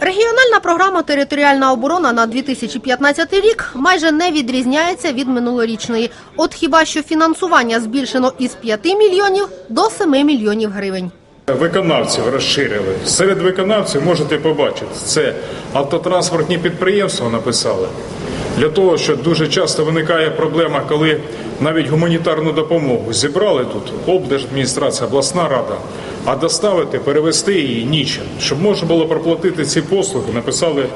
Регіональна програма Територіальна оборона на 2015 рік майже не відрізняється від минулорічної. От хіба що фінансування збільшено із 5 мільйонів до 7 мільйонів гривень. Виконавців розширили. Серед виконавців можете побачити, це автотранспортні підприємства написали. Для того, що дуже часто виникає проблема, коли навіть гуманітарну допомогу зібрали тут облдержадміністрація, обласна рада, а доставити, перевезти її нічим, щоб можна було проплатити ці послуги, написали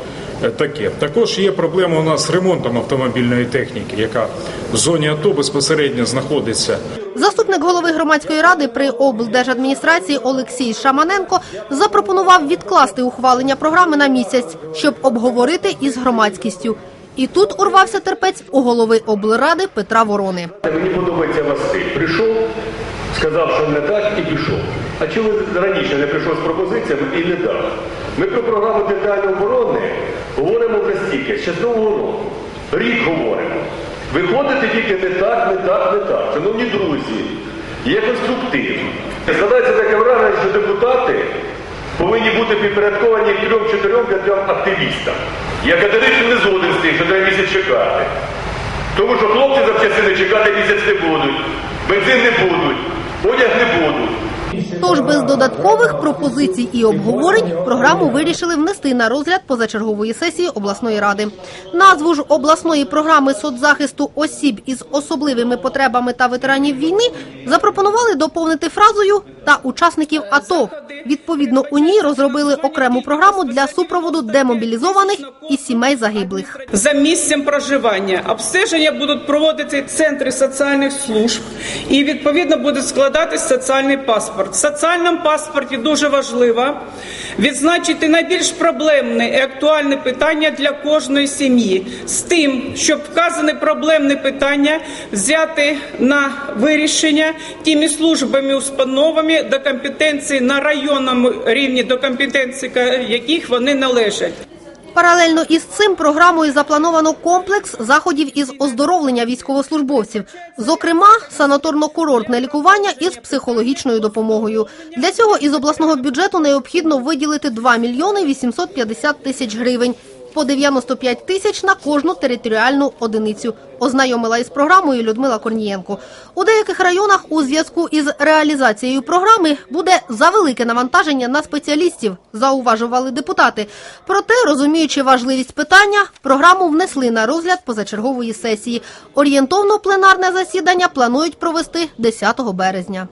е, таке. Також є проблема у нас з ремонтом автомобільної техніки, яка в зоні АТО безпосередньо знаходиться. Заступник голови громадської ради при облдержадміністрації Олексій Шаманенко запропонував відкласти ухвалення програми на місяць, щоб обговорити із громадськістю. І тут урвався терпець у голови облради Петра Ворони. Мені подобається вас стиль. Прийшов, сказав, що не так, і пішов. А чому раніше не прийшов з пропозиціями і не дав? Ми про програму територіальної оборони говоримо вже стільки, ще з часового року. Рік говоримо. Виходите тільки не так, не так, не так. Шановні друзі, є конструктив. Складається таке враження, що депутати повинні бути підпорядковані трьом-чотирьом п'ятьом активістам. Я категорично не згоден з тим, що треба місяць чекати. Тому що хлопці запчастини чекати місяць не будуть, бензин не будуть, одяг не будуть. Тож без додаткових пропозицій і обговорень програму вирішили внести на розгляд позачергової сесії обласної ради. Назву ж обласної програми соцзахисту осіб із особливими потребами та ветеранів війни запропонували доповнити фразою та учасників АТО. Відповідно, у ній розробили окрему програму для супроводу демобілізованих і сімей загиблих. за місцем проживання. Обстеження будуть проводити центри соціальних служб і відповідно буде складатись соціальний паспорт. В соціальному паспорті дуже важливо відзначити найбільш проблемне і актуальне питання для кожної сім'ї з тим, щоб вказане проблемне питання взяти на вирішення тими службами, установами до компетенції на районному рівні, до компетенції яких вони належать. Паралельно із цим програмою заплановано комплекс заходів із оздоровлення військовослужбовців, зокрема санаторно-курортне лікування із психологічною допомогою. Для цього із обласного бюджету необхідно виділити 2 мільйони 850 тисяч гривень. По 95 тисяч на кожну територіальну одиницю. Ознайомила із програмою Людмила Корнієнко. У деяких районах у зв'язку із реалізацією програми буде завелике навантаження на спеціалістів, зауважували депутати. Проте, розуміючи важливість питання, програму внесли на розгляд позачергової сесії. Орієнтовно пленарне засідання планують провести 10 березня.